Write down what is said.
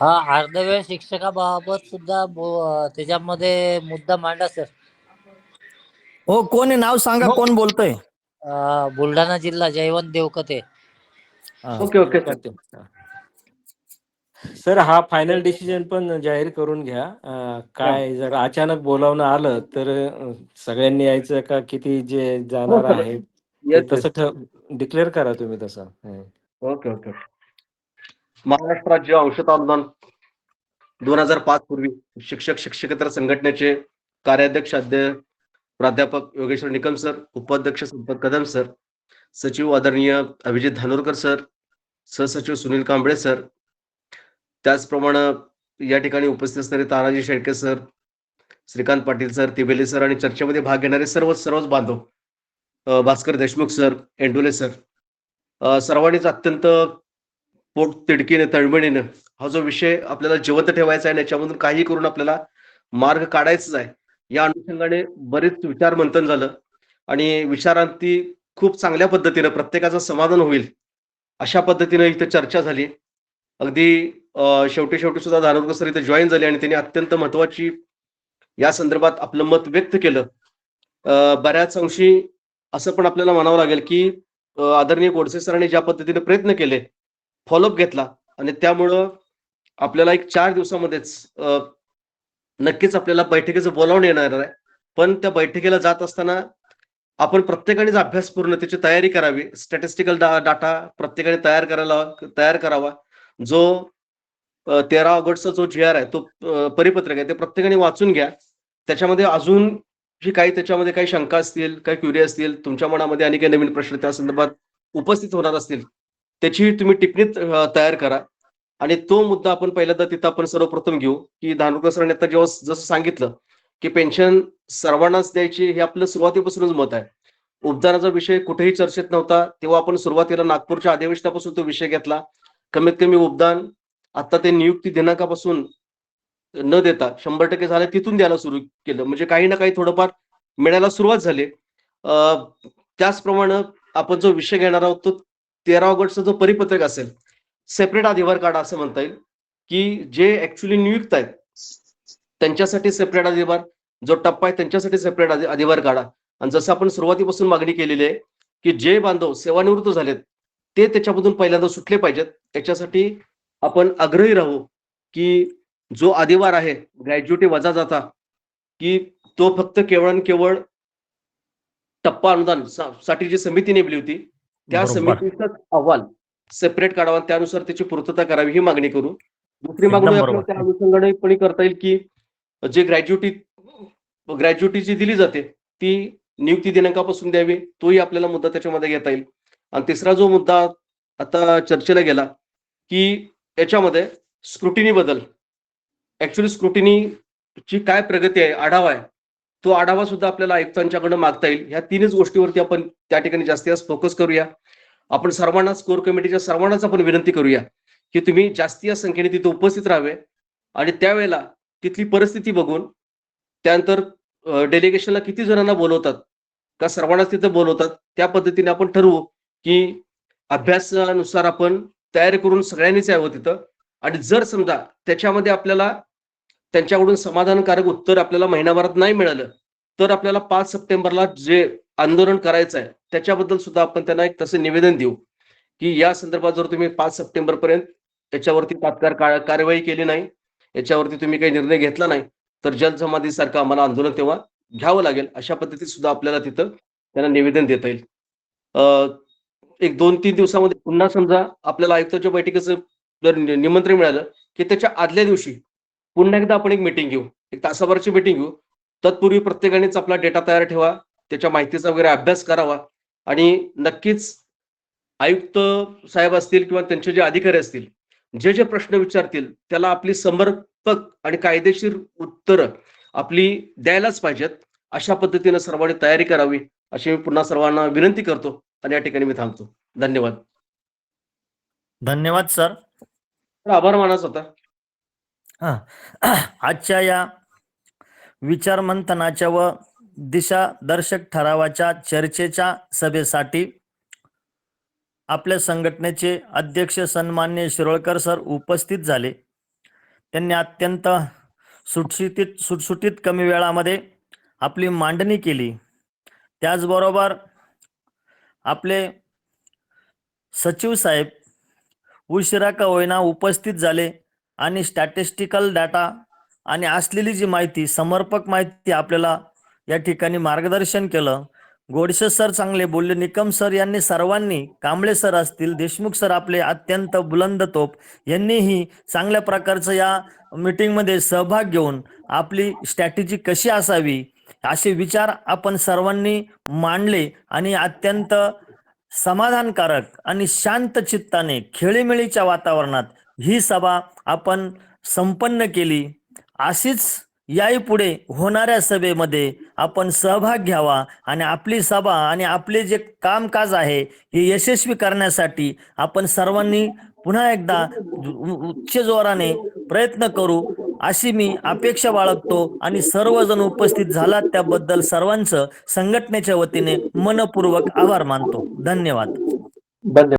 हा अर्धवेळ शिक्षकाबाबत सुद्धा बो- त्याच्यामध्ये मुद्दा मांडा सर. हो कोण आहे? नाव सांगा. कोण बोलतोय? अं, बुलढाणा जिल्हा जयवंत देवकते हा. Okay okay sir. हा फायनल डिसिजन पण जाहीर करून घ्या. अं, काय जर अचानक बोलावणं आलं तर अं, सगळ्यांनी यायचं का? किती जे जाणार हो, सर. ते येस तसं डिक्लेअर करा तुम्ही तसं. हं. Okay okay. महाराष्ट्र राज्य औषध आंदोलन दोन हजार पाच पूर्वी शिक्षक शिक्षकेतर संघटनेचे कार्याध्यक्ष अध्यक्ष प्राध्यापक योगेश्वर निकम सर उपाध्यक्ष संपत कदम सर सचिव आदरणीय अभिजित धानोरकर सर सहसचिव सुनील कांबळे सर त्याचप्रमाणे या ठिकाणी उपस्थित असणारे Tanaji Shelke sir Shrikant Patil sir Tibele sir आणि चर्चेमध्ये भाग घेणारे सर्व सर्वच बांधव भास्कर देशमुख सर एंडुले सर सर्वांनीच अत्यंत पोट तिडकीने तळमळीने हा जो विषय आपल्याला जिवंत ठेवायचा आहे आणि याच्यामधून काही करून आपल्याला मार्ग काढायचाच आहे. या अनुषंगाने बरेच विचार मंथन झालं आणि विचारांती खूप चांगल्या पद्धतीनं प्रत्येकाचं समाधान होईल अशा पद्धतीनं इथं चर्चा झाली. अगदी शेवटी शेवटी सुद्धा धानोरकर सर इथे जॉईन झाले आणि त्यांनी अत्यंत महत्वाची या संदर्भात आपलं मत व्यक्त केलं. बऱ्याच अंशी असं पण आपल्याला म्हणावं लागेल की आदरणीय गोडसे सरांनी ज्या पद्धतीने प्रयत्न केले फॉलोअप घेतला. आणि त्यामुळं आपल्याला एक चार दिवसामध्येच नक्कीच आपल्याला बैठकीचं बोलावणं येणार आहे. पण त्या बैठकीला जात असताना आपण प्रत्येकानेच अभ्यासपूर्ण त्याची तयारी करावी. स्टॅटिस्टिकल डाटा प्रत्येकाने तयार करायला तयार करावा. जो तेरा ऑगस्टचा जो जी आर आहे तो परिपत्रक आहे ते प्रत्येकाने वाचून घ्या. त्याच्यामध्ये अजून जी काही त्याच्यामध्ये काही शंका असतील काही क्युरी असतील तुमच्या मनामध्ये आणि काही नवीन प्रश्न त्या संदर्भात उपस्थित होणार असतील त्याची तुम्ही टिप्पणीत तयार करा. आणि तो मुद्दा आपण पहिल्यांदा तिथं आपण सर्वप्रथम घेऊ की धानोरकर सरांनी आता जेव्हा जसं सांगितलं की पेन्शन सर्वांनाच द्यायची हे आपलं सुरुवातीपासूनच मत आहे. उपदानाचा विषय कुठेही चर्चेत नव्हता तेव्हा आपण सुरुवातीला नागपूरच्या अधिवेशनापासून तो विषय घेतला. कमीत कमी उपदान आता ते नियुक्ती दिनांकापासून न देता शंभर टक्के झाले तिथून द्यायला सुरू केलं. म्हणजे काही ना काही थोडंफार मिळायला सुरुवात झाली. त्याचप्रमाणे आपण जो विषय घेणार आहोत तो तेरा ऑगस्टचा जो परिपत्रक असेल सेपरेट अधिभार काढा असं म्हणता येईल की जे ऍक्च्युली नियुक्त आहेत त्यांच्यासाठी सेपरेट अधिभार जो टप्पा आहे त्यांच्यासाठी सेपरेट अधिभार काढा. आणि जसं आपण सुरुवातीपासून मागणी केलेली आहे की जे बांधव सेवानिवृत्त झालेत ते त्याच्यामधून पहिल्यांदा सुटले पाहिजेत. याच्यासाठी आपण आग्रही राहू की जो अधिवार आहे ग्रॅज्युएटी वजा जाता की तो फक्त केवळ आणि केवळ टप्पा अनुदान सा- साठी जी समिती नेमली होती. त्या. समितीचा अहवाल सेपरेट काढावा त्यानुसार त्याची पूर्तता करावी ही मागणी करू दुसरी मागणी. आपल्याला त्या अनुषंगाने पण करता येईल की जे ग्रॅज्युटी ग्रॅज्युटी जी दिली जाते ती नियुक्ती दिनांकापासून द्यावी तोही आपल्याला मुद्दा त्याच्यामध्ये घेता येईल आणि तिसरा जो मुद्दा आता चर्चेला गेला की याच्यामध्ये स्क्रुटिनी बद्दल ऍक्च्युली स्क्रुटिनीची काय प्रगती आहे आढावा आहे तो आढावा सुद्धा आपल्याला आयुक्तांच्याकडे मागता येईल. ह्या तीनच गोष्टीवरती आपण त्या ठिकाणी जास्तीत जास्त फोकस करूया. आपण सर्वांना कोर कमिटीच्या सर्वांनाच आपण विनंती करूया की तुम्ही जास्तीत संख्येने तिथे उपस्थित राहावे आणि त्यावेळेला तिथली परिस्थिती बघून त्यानंतर डेलिगेशनला किती जणांना बोलवतात का सर्वांनाच तिथं बोलवतात त्या पद्धतीने आपण ठरवू की अभ्यासानुसार आपण तयारी करून सगळ्यांनीच यावं तिथं. आणि जर समजा त्याच्यामध्ये आपल्याला त्यांच्याकडून समाधानकारक उत्तर आपल्याला महिनाभरात नाही मिळालं. तर आपल्याला पाच सप्टेंबरला जे आंदोलन करायचं आहे त्याच्याबद्दल सुद्धा आपण त्यांना एक तसं निवेदन देऊ की या संदर्भात जर तुम्ही पाच सप्टेंबर पर्यंत याच्यावरती तात्काळ का- कार्यवाही केली नाही याच्यावरती तुम्ही काही निर्णय घेतला नाही तर जलसमाधीसारखं आम्हाला आंदोलन तेव्हा घ्यावं लागेल अशा पद्धतीत सुद्धा आपल्याला तिथं त्यांना निवेदन देता येईल. एक दोन तीन दिवसामध्ये पुन्हा समजा आपल्याला आयुक्ताच्या बैठकीचं जर निमंत्रण मिळालं की त्याच्या आदल्या दिवशी पुन्हा एकदा आपण एक मिटिंग घेऊ. एक तासाभराची मिटिंग घेऊ. तत्पूर्वी प्रत्येकानेच आपला डेटा तयार ठेवा. त्याच्या माहितीचा वगैरे अभ्यास करावा. आणि नक्कीच आयुक्त साहेब असतील किंवा त्यांचे जे अधिकारी असतील जे जे प्रश्न विचारतील त्याला आपली समर्पक आणि कायदेशीर उत्तरं आपली द्यायलाच पाहिजेत. अशा पद्धतीने सर्वांनी तयारी करावी अशी मी पुन्हा सर्वांना विनंती करतो आणि या ठिकाणी मी थांबतो. धन्यवाद. धन्यवाद सर. आभार मानाच होता. आजच्या या विचारमंथनाच्या व दिशादर्शक ठरावाच्या चर्चेच्या सभेसाठी आपल्या संघटनेचे अध्यक्ष सन्मान्य शिरोळकर सर उपस्थित झाले. त्यांनी अत्यंत सुटसुटीत सुटसुटीत कमी वेळामध्ये आपली मांडणी केली. त्याचबरोबर आपले सचिव साहेब उशिरा का होईना उपस्थित झाले. आणि स्टॅटिस्टिकल डाटा आणि असलेली जी माहिती समर्पक माहिती आपल्याला या ठिकाणी मार्गदर्शन केलं. गोडसे सर चांगले बोलले निकम सर यांनी सर्वांनी कांबळे सर असतील देशमुख सर आपले अत्यंत बुलंद तोप यांनीही चांगल्या प्रकारचं या मीटिंगमध्ये सहभाग घेऊन आपली स्ट्रॅटेजी कशी असावी असे विचार आपण सर्वांनी मांडले आणि अत्यंत समाधानकारक आणि शांत चित्ताने खेळीमेळीच्या वातावरणात ही सभा आपण संपन्न केली. अशीच याही पुढे होणाऱ्या सभेमध्ये आपण सहभाग घ्यावा आणि आपली सभा आणि आपले जे कामकाज आहे हे यशस्वी करण्यासाठी आपण सर्वांनी पुन्हा एकदा उच्च जोराने प्रयत्न करू अशी मी अपेक्षा बाळगतो आणि सर्वजण उपस्थित झालात त्याबद्दल सर्वांचं संघटनेच्या वतीने मनपूर्वक आभार मानतो. धन्यवाद. धन्यवाद